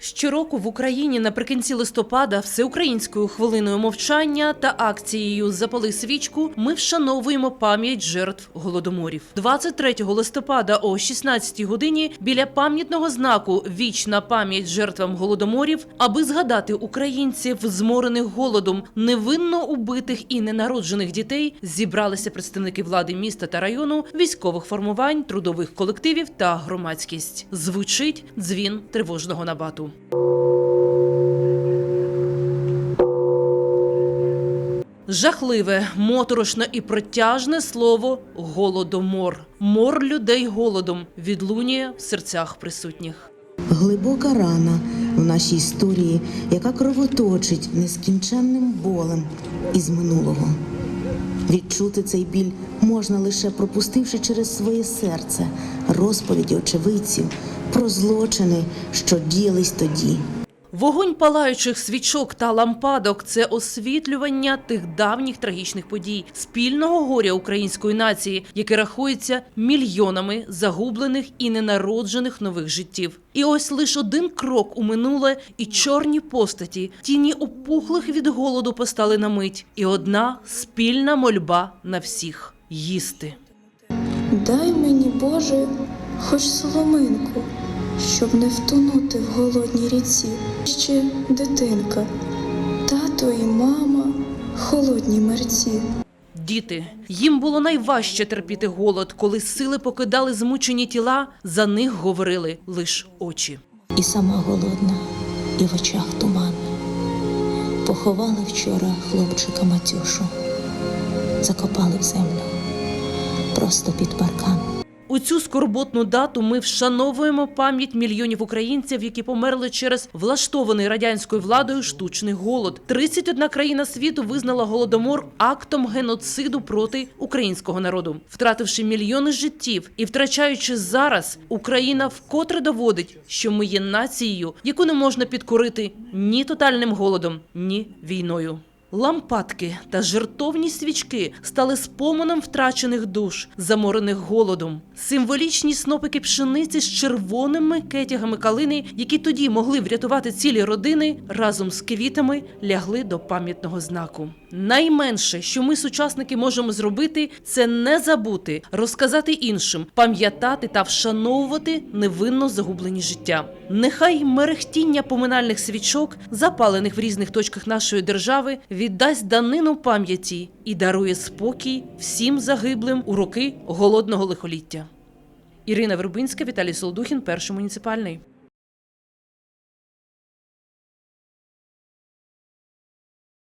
Щороку в Україні наприкінці листопада всеукраїнською хвилиною мовчання та акцією Запали свічку ми вшановуємо пам'ять жертв голодоморів. 23 листопада о 16 годині біля пам'ятного знаку Вічна пам'ять жертвам голодоморів, аби згадати українців, зморених голодом, невинно убитих і ненароджених дітей, зібралися представники влади міста та району, військових формувань, трудових колективів та громадськість. Звучить дзвін тривожного набату. Жахливе, моторошне і протяжне слово голодомор. Мор людей голодом відлунює в серцях присутніх. Глибока рана в нашій історії, яка кровоточить нескінченним болем із минулого. Відчути цей біль можна лише пропустивши через своє серце розповіді очевидців про злочини, що діялись тоді. Вогонь палаючих свічок та лампадок це освітлювання тих давніх трагічних подій, спільного горя української нації, яке рахується мільйонами загублених і ненароджених нових життів. І ось лише один крок у минуле, і чорні постаті, тіні опухлих від голоду постали на мить, і одна спільна мольба на всіх їсти. Дай мені, Боже, хоч соломинку, щоб не втонути в голодній ріці. Ще дитинка, тато і мама, холодні мерці. Діти їм було найважче терпіти голод, коли сили покидали змучені тіла. За них говорили лиш очі. І сама голодна, і в очах туман. Поховали вчора хлопчика Матюшу, закопали в землю просто під паркан. У цю скорботну дату ми вшановуємо пам'ять мільйонів українців, які померли через влаштований радянською владою штучний голод. 31 країна світу визнала голодомор актом геноциду проти українського народу, втративши мільйони життів і втрачаючи зараз, Україна вкотре доводить, що ми є нацією, яку не можна підкорити ні тотальним голодом, ні війною. Лампадки та жертовні свічки стали спомоном втрачених душ, заморених голодом. Символічні снопики пшениці з червоними кетягами калини, які тоді могли врятувати цілі родини, разом з квітами лягли до пам'ятного знаку. Найменше, що ми, сучасники, можемо зробити, це не забути, розказати іншим, пам'ятати та вшановувати невинно загублені життя. Нехай мерехтіння поминальних свічок, запалених в різних точках нашої держави, віддасть данину пам'яті і дарує спокій всім загиблим у роки голодного лихоліття. Ірина Вербинська, Віталій Солдухін, перший муніципальний.